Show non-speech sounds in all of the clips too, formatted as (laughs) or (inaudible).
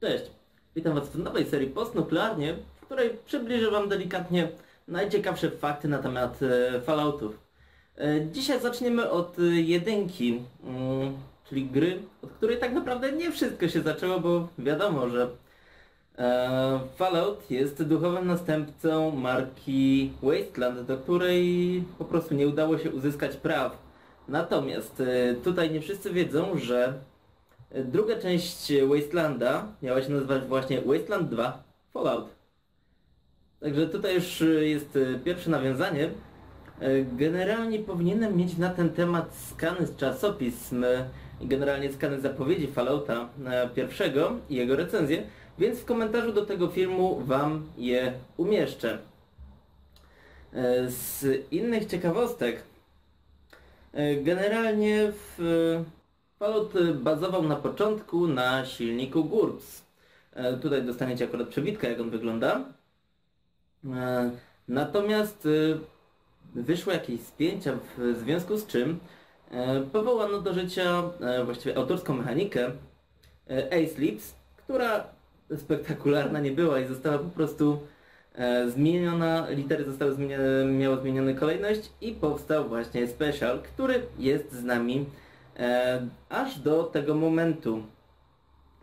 Cześć, witam Was w nowej serii postnuklearnie, w której przybliżę Wam delikatnie najciekawsze fakty na temat e, Falloutów. E, dzisiaj zaczniemy od e, jedynki, mm, czyli gry, od której tak naprawdę nie wszystko się zaczęło, bo wiadomo, że Fallout jest duchowym następcą marki Wasteland, do której po prostu nie udało się uzyskać praw. Natomiast tutaj nie wszyscy wiedzą, że Druga część Wastelanda miała się nazywać właśnie Wasteland 2 Fallout. Także tutaj już jest pierwsze nawiązanie. Generalnie powinienem mieć na ten temat skany z czasopism i generalnie skany zapowiedzi Fallouta pierwszego i jego recenzję, więc w komentarzu do tego filmu Wam je umieszczę. Z innych ciekawostek generalnie w Fallout bazował na początku na silniku GURPS. E, tutaj dostaniecie akurat przebitkę jak on wygląda. E, natomiast e, wyszło jakieś spięcia w związku z czym powołano do życia właściwie autorską mechanikę A-Slips, która spektakularna nie była i została po prostu zmieniona, litery zostały zmienione, miało zmienioną kolejność i powstał właśnie Special, który jest z nami E, aż do tego momentu.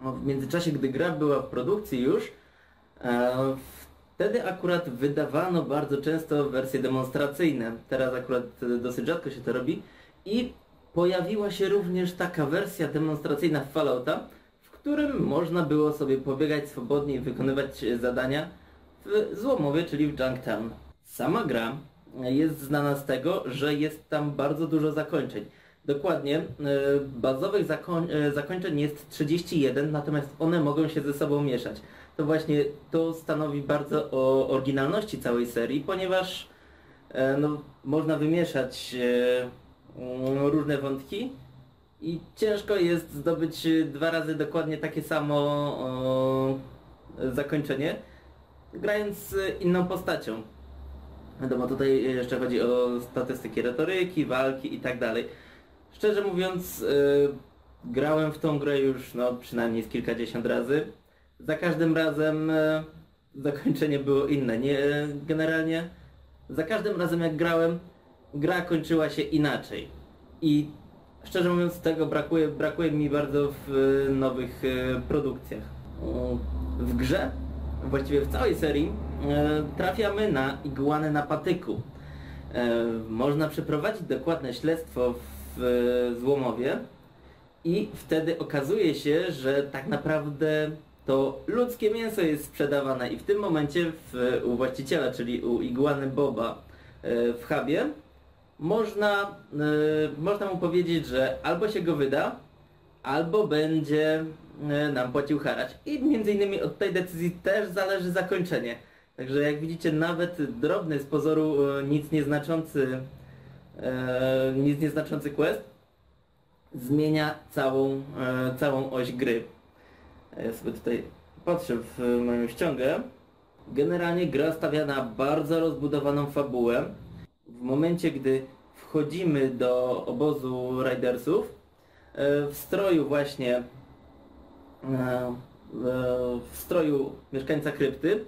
W międzyczasie, gdy gra była w produkcji już, e, wtedy akurat wydawano bardzo często wersje demonstracyjne. Teraz akurat dosyć rzadko się to robi. I pojawiła się również taka wersja demonstracyjna Fallouta, w którym można było sobie pobiegać swobodnie i wykonywać zadania w złomowie, czyli w Junktown. Sama gra jest znana z tego, że jest tam bardzo dużo zakończeń. Dokładnie. E, bazowych zakoń e, zakończeń jest 31, natomiast one mogą się ze sobą mieszać. To właśnie to stanowi bardzo o oryginalności całej serii, ponieważ e, no, można wymieszać mm, różne wątki i ciężko jest zdobyć dwa razy dokładnie takie samo zakończenie, grając inną postacią. Wiadomo, tutaj jeszcze chodzi o statystyki retoryki, walki i tak dalej. Szczerze mówiąc, yy, grałem w tą grę już no, przynajmniej z kilkadziesiąt razy. Za każdym razem yy, zakończenie było inne. Nie, generalnie za każdym razem jak grałem, gra kończyła się inaczej. I szczerze mówiąc tego brakuje, brakuje mi bardzo w yy, nowych produkcjach. W grze, właściwie w całej serii, trafiamy na iguany na patyku. Można przeprowadzić dokładne śledztwo w w Złomowie i wtedy okazuje się, że tak naprawdę to ludzkie mięso jest sprzedawane i w tym momencie w, u właściciela, czyli u Iguany Boba e, w hubie można, e, można mu powiedzieć, że albo się go wyda, albo będzie e, nam płacił haracz. I między innymi od tej decyzji też zależy zakończenie. Także jak widzicie nawet drobny z pozoru nic nieznaczący e, nic nieznaczący quest zmienia całą, e, całą oś gry. Ja sobie tutaj patrzę w moją ściągę. Generalnie gra stawia na bardzo rozbudowaną fabułę. W momencie, gdy wchodzimy do obozu Ridersów, e, w stroju właśnie e, w stroju mieszkańca krypty,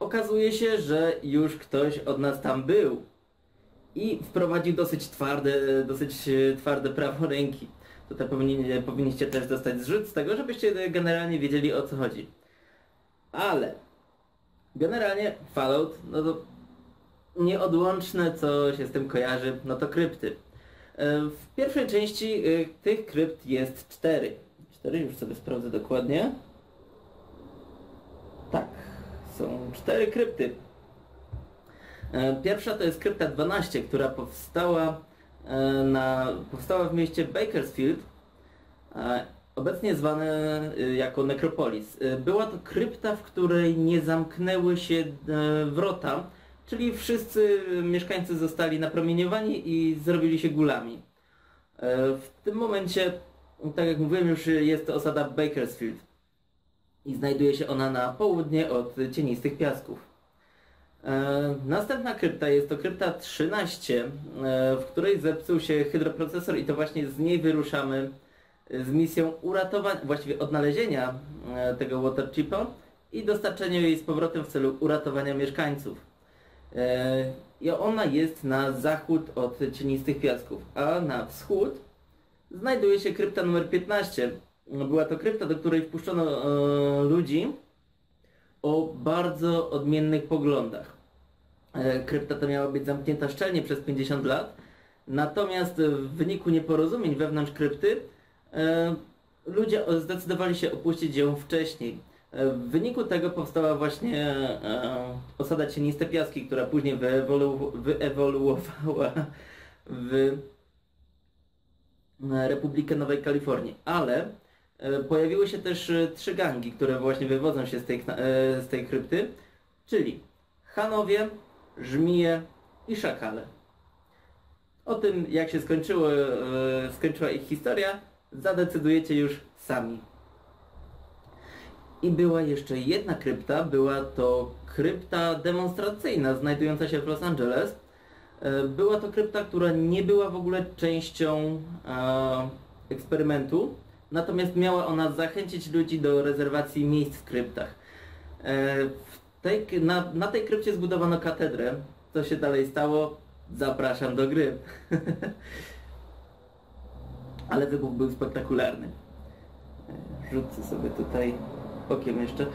okazuje się, że już ktoś od nas tam był i wprowadził dosyć twarde, dosyć e, twarde prawo ręki. Tutaj powinni, powinniście też dostać zrzut z tego, żebyście generalnie wiedzieli o co chodzi. Ale generalnie Fallout, no to nieodłączne co się z tym kojarzy, no to krypty. E, w pierwszej części e, tych krypt jest cztery. Cztery, już sobie sprawdzę dokładnie. Tak, są cztery krypty. E, pierwsza to jest Krypta 12, która powstała, e, na, powstała w mieście Bakersfield, e, obecnie zwane jako Necropolis. Była to krypta, w której nie zamknęły się wrota, czyli wszyscy mieszkańcy zostali napromieniowani i zrobili się gulami. W tym momencie, tak jak mówiłem już, jest to osada Bakersfield i znajduje się ona na południe od cienistych piasków. E, następna krypta jest to krypta 13, e, w której zepsuł się hydroprocesor i to właśnie z niej wyruszamy z misją uratowania, właściwie odnalezienia e, tego Waterchipa i dostarczenia jej z powrotem w celu uratowania mieszkańców. E, I ona jest na zachód od cienistych piasków, a na wschód znajduje się krypta numer 15. Była to krypta, do której wpuszczono e, ludzi o bardzo odmiennych poglądach. E, krypta ta miała być zamknięta szczelnie przez 50 lat, natomiast w wyniku nieporozumień wewnątrz krypty e, ludzie zdecydowali się opuścić ją wcześniej. E, w wyniku tego powstała właśnie osada cieniste piaski, która później wyewolu wyewoluowała w Republikę Nowej Kalifornii. Ale pojawiły się też e, trzy gangi, które właśnie wywodzą się z tej, e, z tej krypty, czyli Hanowie, Żmije i Szakale. O tym, jak się e, skończyła ich historia, zadecydujecie już sami. I była jeszcze jedna krypta, była to krypta demonstracyjna znajdująca się w Los Angeles. E, Była to krypta, która nie była w ogóle częścią e, eksperymentu, natomiast miała ona zachęcić ludzi do rezerwacji miejsc w kryptach. E, w tej, na, na tej krypcie zbudowano katedrę. Co się dalej stało? Zapraszam do gry. (laughs) Ale wybuch był spektakularny. E, Rzucę sobie tutaj okiem jeszcze.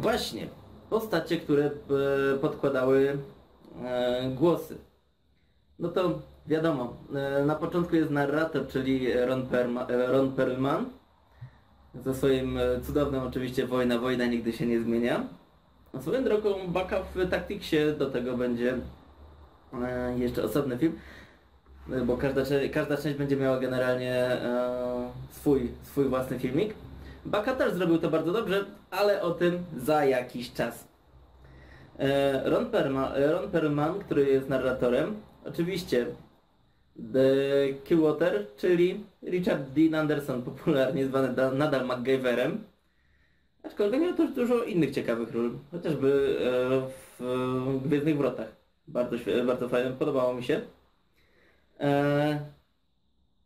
Właśnie, postacie, które e, podkładały głosy. No to wiadomo, e, na początku jest narrator, czyli Ron, Perma, e, Ron Perlman. Ze swoim e, cudownym oczywiście Wojna, Wojna nigdy się nie zmienia. A swoją drogą Baka w Tacticsie do tego będzie jeszcze osobny film, bo każda, każda część będzie miała generalnie swój, swój własny filmik. Baka też zrobił to bardzo dobrze, ale o tym za jakiś czas. Ron, Perma, e, Ron Perlman, który jest narratorem, oczywiście The Killwater, czyli Richard Dean Anderson, popularnie zwany da, nadal MacGyverem. Aczkolwiek miał też dużo innych ciekawych ról, chociażby e, w Gwiezdnych Wrotach. Bardzo, bardzo fajnie, podobało mi się. E,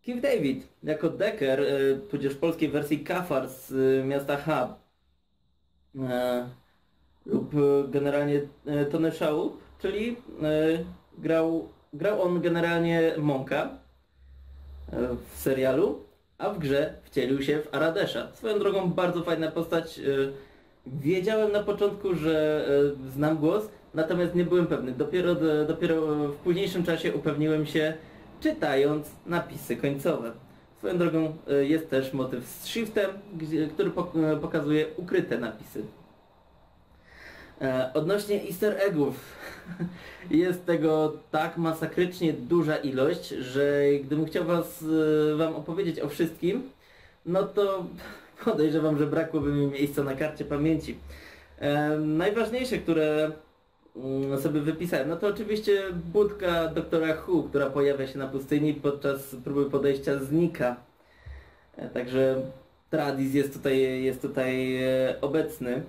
Keith David jako Decker, e, tudzież w polskiej wersji Kafar z miasta Hub. Lub generalnie Tony Shaw, czyli grał, grał on generalnie Monka e, w serialu, a w grze wcielił się w Aradesza. Swoją drogą bardzo fajna postać. e, Wiedziałem na początku, że e, znam głos, natomiast nie byłem pewny. Dopiero, dopiero w późniejszym czasie upewniłem się, czytając napisy końcowe. Swoją drogą jest też motyw z shiftem, który pok- pokazuje ukryte napisy. E, Odnośnie easter eggów, (laughs) jest tego tak masakrycznie duża ilość, że gdybym chciał was, e, wam opowiedzieć o wszystkim, no to (laughs) podejrzewam, że brakłoby mi miejsca na karcie pamięci. E, najważniejsze, które mm, sobie wypisałem, no to oczywiście budka doktora Hu, która pojawia się na pustyni podczas próby podejścia znika. Także Tradis jest tutaj, jest tutaj obecny.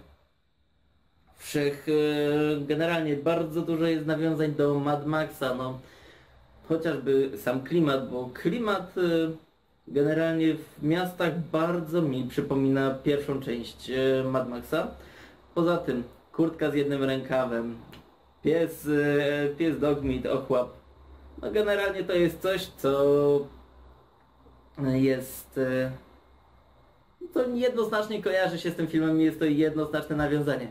Wszech, e, generalnie bardzo dużo jest nawiązań do Mad Maxa, no chociażby sam klimat, bo klimat e, generalnie w miastach bardzo mi przypomina pierwszą część e, Mad Maxa. Poza tym kurtka z jednym rękawem, pies, pies dogmeat, ochłap. No generalnie to jest coś, co jest... To jednoznacznie kojarzy się z tym filmem jest to jednoznaczne nawiązanie.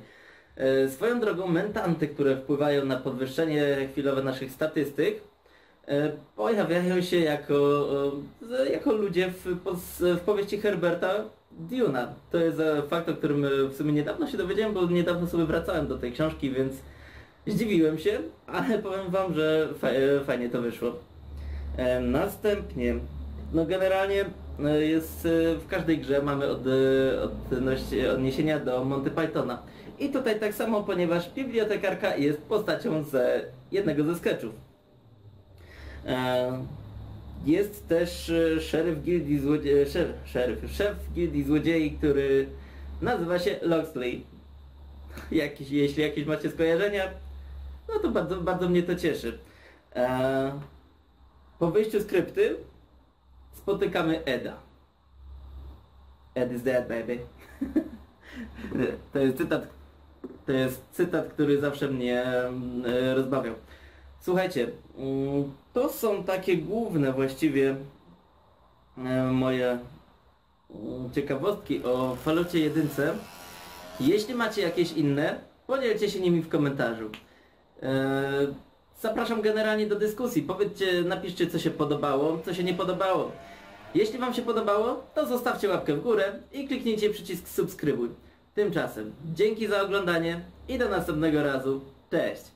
E, Swoją drogą mentanty, które wpływają na podwyższenie chwilowe naszych statystyk, e, pojawiają się jako, jako ludzie w, w powieści Herberta Duna. To jest e, fakt, o którym w sumie niedawno się dowiedziałem, bo niedawno sobie wracałem do tej książki, więc zdziwiłem się, ale powiem wam, że fa fajnie to wyszło. Następnie, no generalnie jest w każdej grze mamy od, odnoś- odniesienia do Monty Pythona. I tutaj tak samo, ponieważ bibliotekarka jest postacią z jednego ze sketchów. E, Jest też e, szeryf gildii złodziei, szef, szeryf, szef gildii złodziei, który nazywa się Loxley. Jakiś, jeśli jakieś macie skojarzenia, no to bardzo, bardzo mnie to cieszy. E, Po wyjściu z krypty spotykamy Eda. Ed is dead, baby. (laughs) to jest cytat, to jest cytat, który zawsze mnie mm, e, rozbawiał. Słuchajcie, mm, to są takie główne właściwie e, moje mm, ciekawostki o Falocie jedynce. Jeśli macie jakieś inne, podzielcie się nimi w komentarzu. E, Zapraszam generalnie do dyskusji. Powiedzcie, napiszcie co się podobało, co się nie podobało. Jeśli Wam się podobało, to zostawcie łapkę w górę i kliknijcie przycisk subskrybuj. Tymczasem dzięki za oglądanie i do następnego razu. Cześć!